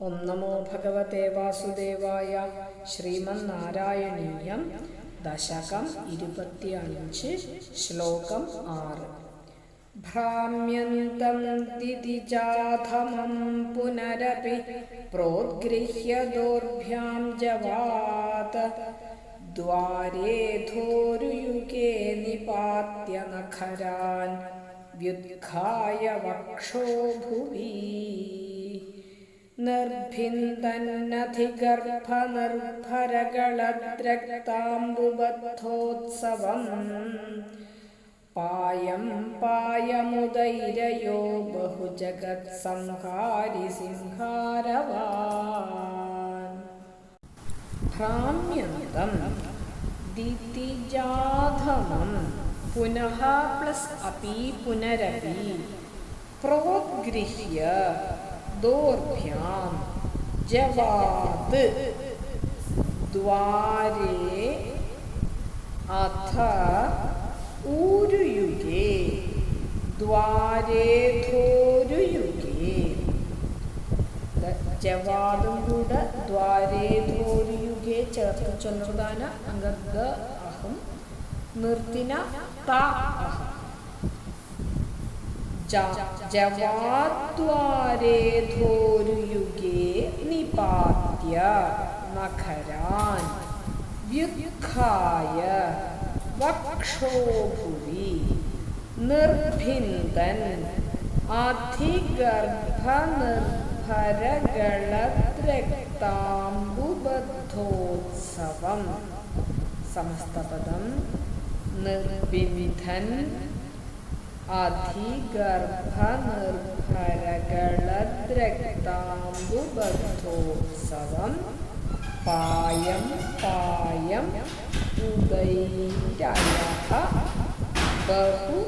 ഓം നമോ ഭഗവതേ വാസുദേവായ ശ്രീമന്നാരായണീയം ദശകം ഇരുപത്തിയഞ്ച് ശ്ലോകം ആറ്. ഭ്രാമ്യന്തം ദിതിജാധമം പുനരപി പ്രോദ്ഗൃഹ്യ ദോർഭ്യാം ജവാത്. ദ്വാരേധോരുയുഗേ നിപാത്യ നഖരാൻ. വ്യുദ്ഘായ വക്ഷോ ഭുവി. നിർഭിന്ദന്നധിഗർഭനിർഭരകളദ്രക്താംബുബദ്ധോത്സവം പായം പായമുദൈരയോ ബഹുജഗത് സംഹാരി സിംഹാരവാൻ ഭ്രാമ്യന്തം ദിതിജാധമം പുനഃ പ്ലസ് അപി പുനരപി. പ്രോദ്ഗൃഹ്യ ദോർഭ്യാം ജവാത് ദ്വാരേ അഥ ഊരുയുഗേ. ദ്വാരേധോരുയുഗേ ജവാദും കൂടെ ദ്വാരേധോരുയുഗേ ചേർത്ത് ചൊല്ലുന്നതാണ് അംഗഗ അഹം നിർത്തിന ത അഹം. ജവാദ്വാരേധോരുയുഗേ നിപാത്യ മഖരാൻ വ്യുഖായ വക്ഷോഭുവി നിർഭിന്ദൻ അധിഗർഭനിർഭരകളദ്രക്താംബുബദ്ധോത്സവം സമസ്തപദം നിർവിധൻ അധിഗർഭനിർഭരകളദ്രക്താംബുബദ്ധോത്സവം പായം പായം ഉദൈരയ ബഹു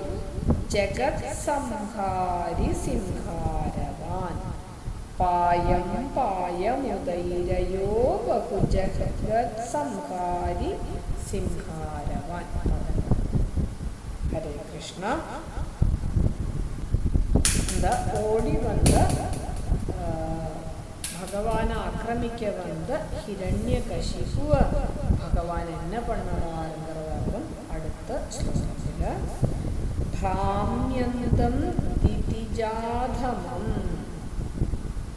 ജഗത് സംഹാരി സിംഹാരവാൻ. പായം പായമുദൈരയോ ബഹു ജഗത് സംഹാരി സിംഹാരവാൻ. ഹരേ കൃഷ്ണ. இந்த ஓடி வந்த பகவானை ஆக்கிரமிக்க வந்த ஹிரண்ய கசிபுவ பகவான் என்ன பண்ணறாருங்கிறதாகவும் அடுத்த ஸ்லோகத்தில் ഭ്രാമ്യന്തം ദിതിജാധമം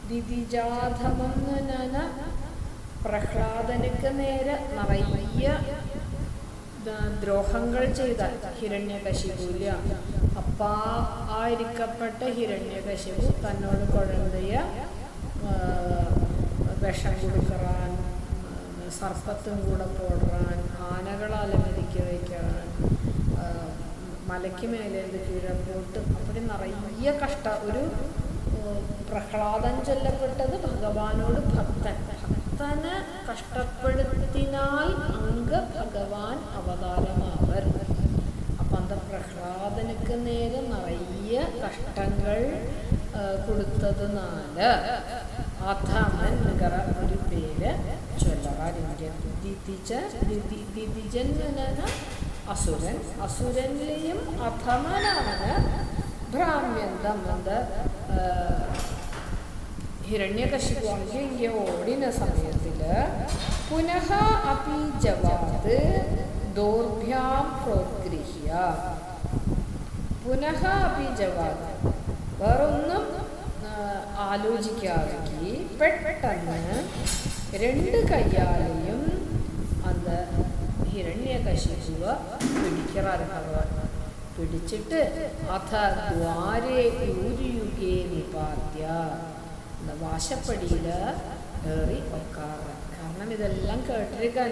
ദിതിജാധമം എന്ന് പറഞ്ഞാൽ പ്രഹ്ലാദനക്ക് നേരെ നിറയെ ദ്രോഹങ്ങൾ ചെയ്ത ഹിരണ്യകശിപൂല്യ. അപ്പാ ആയിരിക്കപ്പെട്ട ഹിരണ്യകശിപു തന്നോട് കുഴന്തയ വിഷം കൊടുക്കറാൻ സർപ്പത്തും കൂടെ പോടാൻ ആനകൾ അലങ്കരിക്ക വയ്ക്കാൻ മലയ്ക്ക് മേലെ കീഴപ്പോട്ട് അപ്പടി നിറയെ കഷ്ട ഒരു പ്രഹ്ലാദൻ ചൊല്ലപ്പെട്ടത് ഭഗവാനോട് ഭക്തൻ. ഭക്തനെ കഷ്ടപ്പെടുത്തിനാൽ അങ്ക ഭഗവാൻ അവതാരമാവർ. അപ്പം അന്ത പ്രഹ്ലാദനുക്ക് നേരെ നിറയെ കഷ്ടങ്ങൾ കൊടുത്തതിനാല്. അധമൻ നികറ ഒരു പേര് ചൊല്ലവാരിക്ക ദിതിജ ദിതി ദിതിജൻ അസുരൻ. അസുരനിലെയും അധമനാണ് ഭ്രാമ്യന്തം എന്ത് ഹിരണ്യകശിപു ഇങ്ങനെ ഓടിന സമയത്തിൽ പുനഃ അപി ജവാത് ദോർഭ്യാം പ്രോദ്ഗൃഹ്യ പുനഃ അപി ജവാത്. വേറൊന്നും ആലോചിക്കാതെ പെട്ടെന്ന് രണ്ട് കയ്യാലെയും അന്ത ഹിരണ്യകശിപുവ പിടിക്കാറ് ഭഗവാൻ പിടിച്ചിട്ട് അഥ ദ്വാരേ യൂരിയുഗേ നിപാത്യ വാശപ്പടിയിൽ ഏറി വെക്കാറ് കാരണം ഇതെല്ലാം കേട്ടിരിക്കാൻ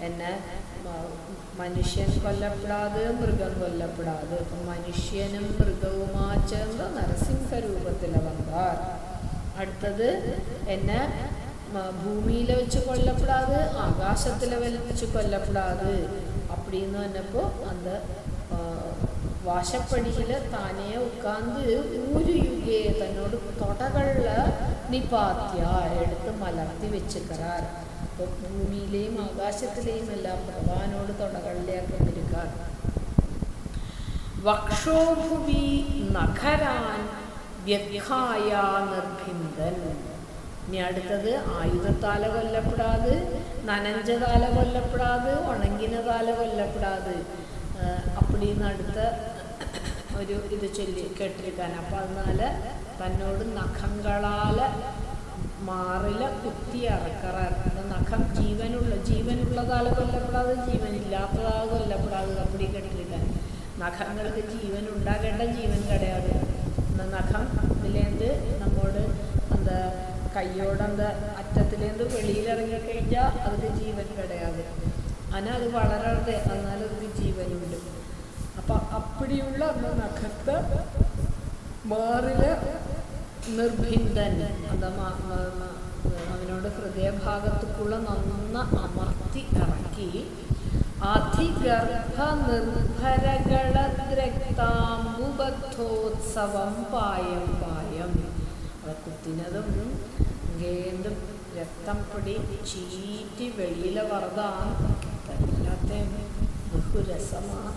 എന്നെ മനുഷ്യൻ കൊല്ലപ്പെടാതെ മൃഗം കൊല്ലപ്പെടാതെ ഇപ്പം മനുഷ്യനും മൃഗവുമാ ചേർന്ന് നരസിംഹ രൂപത്തിൽ വന്നാർ അടുത്തത് എന്നെ ഭൂമിയിൽ വെച്ച് കൊല്ലപ്പെടാതെ ആകാശത്തിൽ വെച്ച് കൊല്ലപ്പെടാതെ அப்படின்னு വന്നപ്പോൾ அந்த വാശപ്പടിയിൽ താനേ ഉക്കാന്ത് ഒരു യുഗേ തന്നോട് തൊടകളിൽ നിപാത്യ എടുത്ത് മലർത്തി വെച്ചുക്കറാർ അപ്പോൾ ഭൂമിയിലെയും ആകാശത്തിലെയും എല്ലാം ഭഗവാനോട് തൊടകളിലേക്ക് ഇരിക്കാർ വക്ഷോഭുവി നഖരാൻ വ്യഖായ നിർഭിന്ദൻ. ഇനി അടുത്തത് ആയുധത്താല കൊല്ലപ്പെടാതെ നനഞ്ചതാല കൊല്ലപ്പെടാതെ ഉണങ്ങിനതാല കൊല്ലപ്പെടാതെ. അപ്പടിന്ന് അടുത്ത ഒരു ഇത് ചൊല്ലി കേട്ടിരിക്കാൻ. അപ്പം അതിനാല് തന്നോട് നഖങ്ങളാൽ മാറില കുത്തി അറക്കറ നഖം ജീവനുള്ള ജീവനുള്ളതാൽ കൊല്ലപ്പെടാതെ ജീവനില്ലാത്തതാൽ കൊല്ലപ്പെടാതെ അപ്പടി കേട്ടിരിക്കാൻ. നഖങ്ങൾക്ക് ജീവൻ ഉണ്ടാകേണ്ട ജീവൻ കിടയാതെ. നഖം ഇതിലേന്ത് നമ്മോട് എന്താ കയ്യോടെന്ത അറ്റത്തിലേന്ത് വെളിയിലിറങ്ങി കഴിഞ്ഞാൽ അതിന് ജീവൻ കിടയാതെ. അങ്ങനെ അത് വളരാതെ എന്നാലും അതിന് ജീവനുണ്ട്. ഇവിടെയുള്ള നഖത്ത് മാറിൽ നിർഭിന്ദൻ അതിനോട് ഹൃദയഭാഗത്തേക്കുള്ള നന്ന അമർത്തി ഇറക്കി. അതിഗർഭ നിർഭരകളദ്രക്താംബുബദ്ധോത്സവം പായം പായം. അവ കുത്തിനതും ഗേന്ദ് രക്തം പിടി ചീറ്റി വെളിയിലെ വറുതാണ് എല്ലാത്തേം ബഹുരസമാണ്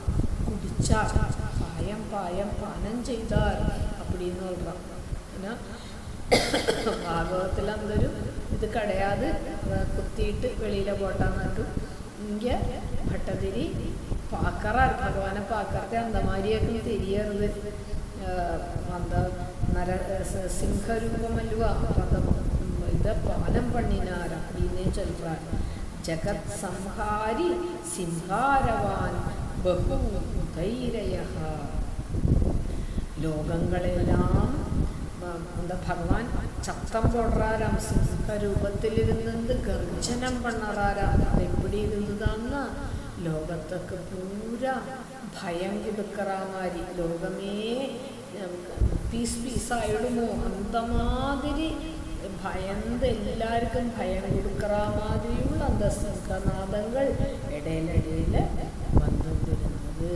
குடித்தார் பாயம் பாயம் பானம் செய்தார் அப்படின்னு சொல்கிறான் ஏன்னா ഭാഗവത്തിൽ അന്നൊരു ഇത് കടയാതെ കുത്തിയിട്ട് വെളിയിലെ പോട്ടാൻ നോക്കും ഇങ്ങനെ ഭട്ടതിരി പാക്കറാർ ഭഗവാനെ പാക്കറത്തെ അന്തമാരിയൊക്കെ തിരിയരുത്. എന്താ നര സിംഹരൂപമല്ലുവ. പദം ഇത് പാലം പണ്ണിനാർ അപ്പടിന്നേ ചൊല്ലാണ് ജഗത് സംഹാരി സിംഹാരവാൻ ബഹുധൈരയ ലോകങ്ങളെല്ലാം എന്താ ഭഗവാൻ ചത്തം പൊടറാരാം സിംഹ രൂപത്തിലിരുന്നത് ഗർജനം പണറാരാം അതെപ്പിടി ഇരുന്നതാന്ന് ലോകത്തൊക്കെ പൂര ഭയം കൊടുക്കറാമാരി ലോകമേ പീസ് പീസായിടുമോ അന്തമാതിരി ഭയന്ന് എല്ലാവർക്കും ഭയം കൊടുക്കറ മാതിരിയുള്ള അന്തസ്സ ഇടയിലിടയിൽ വന്നുകൊണ്ടിരുന്നത്.